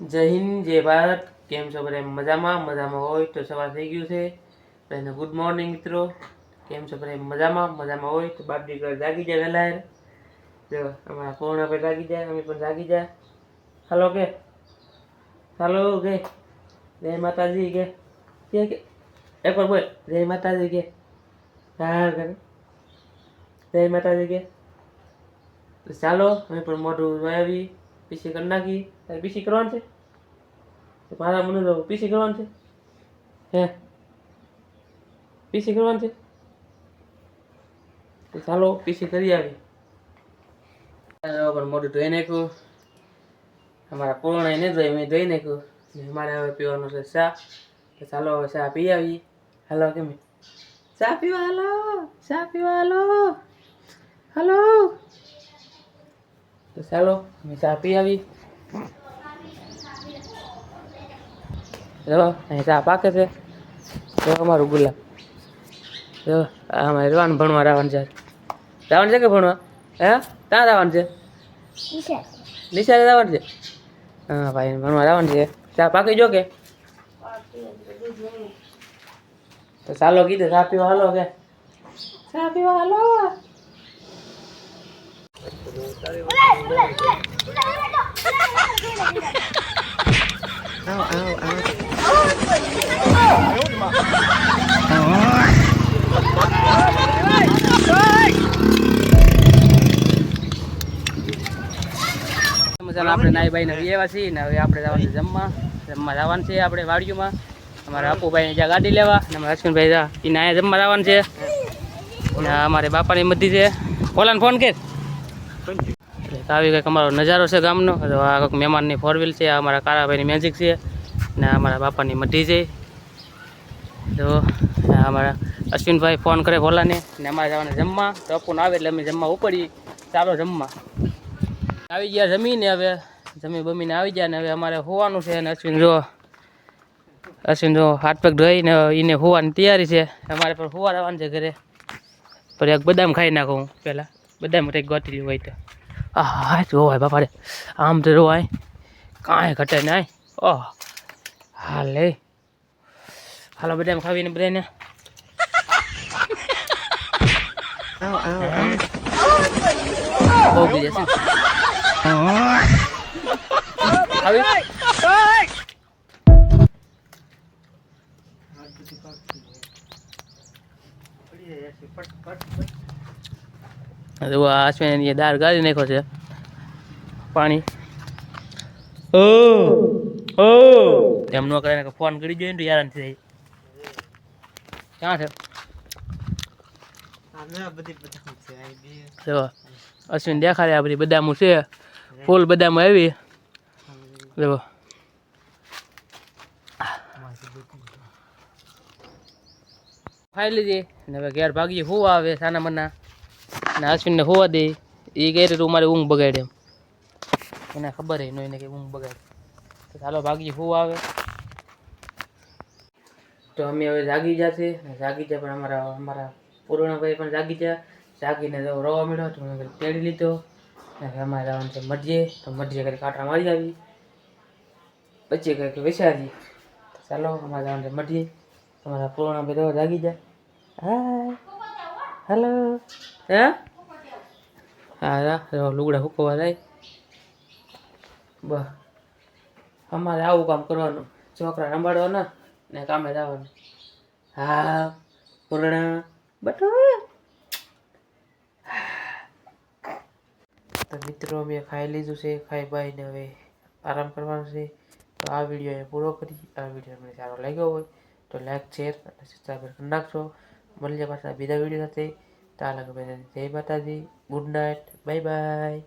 જય હિન્દ, જય ભારત. કેમ છો બધા? મજામાં? મજામાં હોય તો સવાર થઈ ગયું છે. બધાને ગુડ મોર્નિંગ મિત્રો. કેમ છો બધા? મજામાં? મજામાં હોય તો બાપ દીકરા જાગી જાય વહેલા જો, અમારા પૂર્ણ પર જાગી જાય, અમે પણ જાગી જાય. હાલો કે? હાલો કે? જય માતાજી કે? કે કે? એકવાર બોલ. જય માતાજી કે? હા કરે જય માતાજી કે? તો ચાલો, અમે પણ મોઢું વાવી પીછી કરી નાખી. તારે પીસી કરવાનું છે? મારા મને તો પીસી કરવાનું છે? હે? પીસી કરવાનું છે? તો ચાલો પીસી કરી આવી. પણ મોઢું ધોઈ નાખ્યું. અમારા પૂર્ણ એને ધોઈ મેં ધોઈ નાખ્યું. મારે હવે પીવાનું છે ચા. તો ચાલો, હવે ચા પી આવી હાલો, કેમ? ચા પીવા, હાલો. ચા પીવા, હાલો. હાલો. તો ચાલો, અમે ચા પી આવી જો અહીં ચા પાકે છે જો અમારું ગુલાબ જો આ અમારે રહેવાનું ભણવા રહેવાનું છે જવાનું છે કે ભણવા હે ક્યાં જવાનું છે નિશાળે જવાનું છે હા ભાઈ ભણવા જવાનું છે ચા પાકી જો કે તો ચાલો કીધું ચા પીવા હાલો કે ચા પીવા હાલો આવ આવ આવ મજામાં આપણે આવ્યા છીએ ને આપણે જમવા. જમવા જવાનું છે આપણે વાડીઓમાં. અમારા અપુભાઈને જ્યાં ગાડી લેવા અને અમારા અશ્વિનભાઈ જા જમવા જવાનું છે. ને અમારે બાપાની મધી છે. ઓલાને ફોન કર. આવી કંઈક અમારો નજારો છે ગામનો. આ કંઈક મહેમાનની ફોર વ્હીલ છે અમારા કારાભાઈની મેજિક છે. ને અમારા બાપાની મઢી છે. તો અમારા અશ્વિનભાઈ ફોન કરે ભોલાને ને અમારે જવાના જમવા. તો અપુન આવે એટલે અમે જમવા ઉપડી ચાલો જમવા. આવી ગયા જમીને હવે. જમી બમીને આવી ગયા ને હવે અમારે હોવાનું છે અને અશ્વિન જો અશ્વિન જો હાથ પેક ધોઈને એને હોવાની તૈયારી છે. અમારે પણ હોવા આવવાનું છે ઘરે. પર એક બદામ ખાઈ નાખું હું પહેલાં. બદામ કંઈક ગોતી હોય તો. હા જો ભાઈ બાપા આમ તો રોવાય કાંઈ ઘટે નહીં. ઓહ. હા હાલો બધા એમ ખાવીને બધાને આવ આવ આવ બહુ ગઈ જશે આવી હવે આ અશ્વિન એ દાળ ગાળી નાખ્યો છે પાણી ઓ ઓ. એમ ન કરે ફોન કરી જોઈએ ને તો યાર થઈ ક્યાં છે? અશ્વિન દેખાડે આ બધી બદામું છે. ફૂલ બધામાં આવી. જો. ખાઈ લીધી. ને હવે ઘેર ભાગી હું આવે સાના મના. ને અશ્વિનને હોવા દે. એ ગયે તું મારી ઊંઘ બગાડે એમ. એને ખબર હોય નો એને કે ઊંઘ બગાડે. તો ચાલો ભાગી હું આવે? તો અમે હવે જાગી જશે જાગી જાય પણ અમારા અમારા પૂર્ણભાઈ પણ જાગી ગયા. જાગીને જો રવા મળ્યો તો મેં તેડી લીધો. અમારે જવાનું છે મઢીએ તો મઢીએ કરી કાંટા મારી આવી. પછી કંઈક વિચારી તો ચાલો, અમારે જવાનું છે મઢીએ તમારા પૂર્ણભાઈ તો જાગી જાય હા હલો હે? હા જો લુગડા હુકવા જાય. બસ. અમારે આવું કામ કરવાનું. છોકરા સંભાળવાના ને કામે જવાનું. હા, પૂર્ણ, બટુ. તો મિત્રો, અમે ખાઈ લીધું છે, ખાઈ બાઈને હવે આરામ કરવાનો છે. તો આ વીડિયો પૂરો કરી આ વીડિયો મને સારો લાગ્યો હોય તો લાઈક શેર અને સબસ્ક્રાઈબ કરી નાખશો મળીએ પાછા બીજા વીડિયો સાથે. ત્યાં લગે જય માતાજી. Good night bye bye